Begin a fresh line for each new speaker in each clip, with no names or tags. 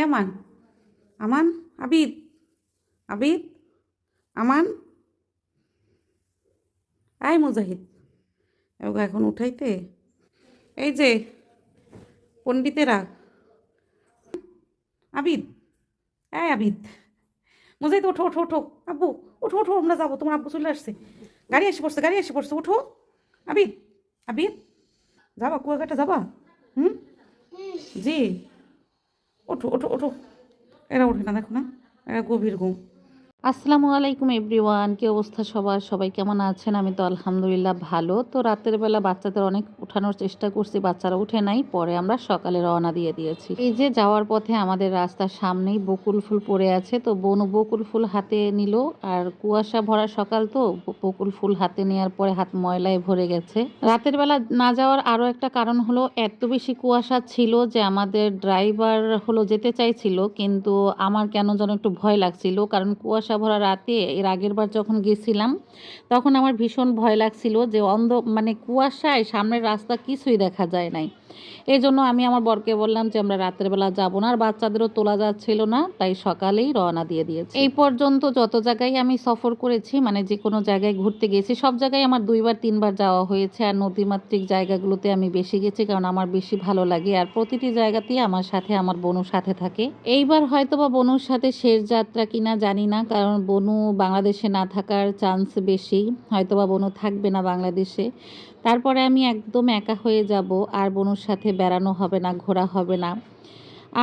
এই আমান আমান আবিদ আবিদ আমান। আয় মুজাহিদ। ওকে এখন উঠাইতে। এই যে পণ্ডিতেরা আবিদ এই আবিদ। মুজাহিদ ওঠো ওঠো ওঠো। আব্বু ওঠো ওঠো আমরা যাব তোমার আব্বু চলে আসছে। গাড়ি এসে পড়ছে গাড়ি এসে পড়ছে ওঠো। আবিদ আবিদ যাবা কুয়াকাটা যাবা? হুম। জি। ওঠো ওঠো ওঠো। এরা ওঠে না দেখো না। এরা গভীর ঘুম।
আসসালামু আলাইকুম এভরিওয়ান, কি অবস্থা সবার? সবাই কেমন আছেন? আমি তো আলহামদুলিল্লাহ ভালো। তো রাতের বেলা বাচ্চাদের অনেক উঠানোর চেষ্টা করছি, বাচ্চারা উঠে নাই, পরে আমরা সকালে রওনা দিয়ে দিয়েছি। এই যে যাওয়ার পথে আমাদের রাস্তার সামনেই বকুল ফুল পড়ে আছে, তো বনু বকুল ফুল হাতে নিল, আর কুয়াশা ভরা সকাল তো বকুল ফুল হাতে নেওয়ার পরে হাত ময়লায় ভরে গেছে। রাতের বেলা না যাওয়ার আরও একটা কারণ হলো, এত বেশি কুয়াশা ছিল যে আমাদের ড্রাইভার হলো যেতে চাইছিল, কিন্তু আমার কেন যেন একটু ভয় লাগছিল, কারণ কুয়াশা ভরা রাতে এর আগের বার যখন গেছিলাম, তখন আমার ভীষণ ভয় লাগছিল যে অন্ধ মানে কুয়াশায় সামনের রাস্তা কিছুই দেখা যায় নাই। এই জন্য আমি আমার বরকে বললাম যে আমরা রাতের বেলা যাব না, আর বাচ্চাদেরও তোলা যাচ্ছিল না, তাই সকালেই রওনা দিয়ে দিয়েছি। এই পর্যন্ত যত জায়গায় আমি সফর করেছি মানে যে কোনো জায়গায় ঘুরতে গেছি সব জায়গায় আমার দুইবার, তিনবার যাওয়া হয়েছে, আর নদীমাতৃক জায়গাগুলোতে আমি বেশি গেছি, কারণ আমার বেশি ভালো লাগে, আর প্রতিটি জায়গাতেই আমার সাথে, আমার বনুর সাথে থাকে। এইবার হয়তো বা বনুর সাথে শেষ যাত্রা কিনা জানি না, কারণ বনু বাংলাদেশে না থাকার চান্স বেশি হয়তো বা বনু থাকবে না বাংলাদেশে। তারপরে আমি একদম একা হয়ে যাব, আর বনুর সাথে বেড়ানো হবে না, ঘোরা হবে না।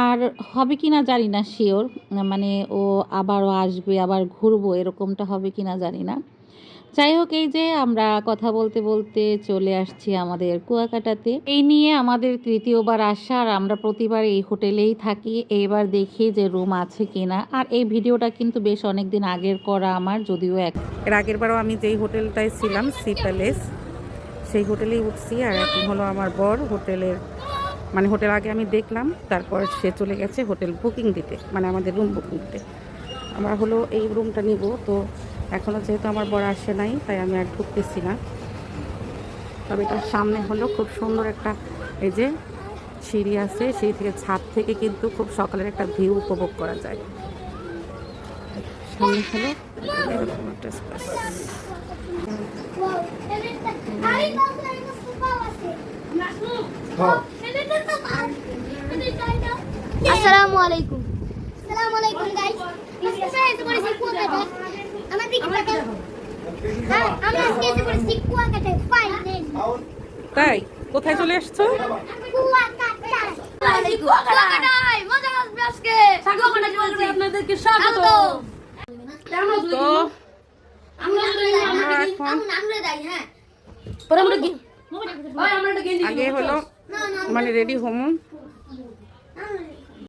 আর হবে কি না জানি না শিওর মানে ও আবারও আসবে, আবার ঘুরবো, এরকমটা হবে কি না জানি না। যাই হোক, এই যে আমরা কথা বলতে বলতে চলে আসছি আমাদের কুয়াকাটাতে। এই নিয়ে আমাদের তৃতীয়বার আসা আর আমরা প্রতিবার এই হোটেলেই থাকি। এইবার দেখি যে রুম আছে কিনা। আর এই ভিডিওটা কিন্তু বেশ অনেক দিন আগের করা আমার, যদিও এক
এর আগের বারও আমি যেই হোটেলটায় ছিলাম সি প্যালেস সেই হোটেলেই উঠছি আর এখন হলো আমার বর হোটেলের মানে হোটেল আগে আমি দেখলাম, তারপর সে চলে গেছে হোটেল বুকিং দিতে মানে আমাদের রুম বুকিং দিতে। আমরা হলো এই রুমটা নিব, তো এখনও যেহেতু আমার বর আসে নাই, তাই আমি আর ঢুকতেছি না। তবে এটার সামনে হলো খুব সুন্দর একটা এই যে সিঁড়ি আছে সেই থেকে ছাদ থেকে কিন্তু খুব সকালের একটা ভিউ উপভোগ করা যায়। সামনে হলো এরকম একটা
আসসালামু আলাইকুম। আসসালামু আলাইকুম গাইস আজকে এসে পড়েছি কুয়াকাটা আমার দিকে তাকান হ্যাঁ আজকে এসে পড়েছি কুয়াকাটা ফাইনাল
তাই? কোথায় চলে আসছো?
কুয়াকাটা কুয়াকাটায়। মজা আসবে আজকে। কুয়াকাটা আপনাদেরকে স্বাগত।
তো?
আমরা
আমরা
আমরা আমরা যাই হ্যাঁ।
আগে হলো
না না
মানে রেডি হমু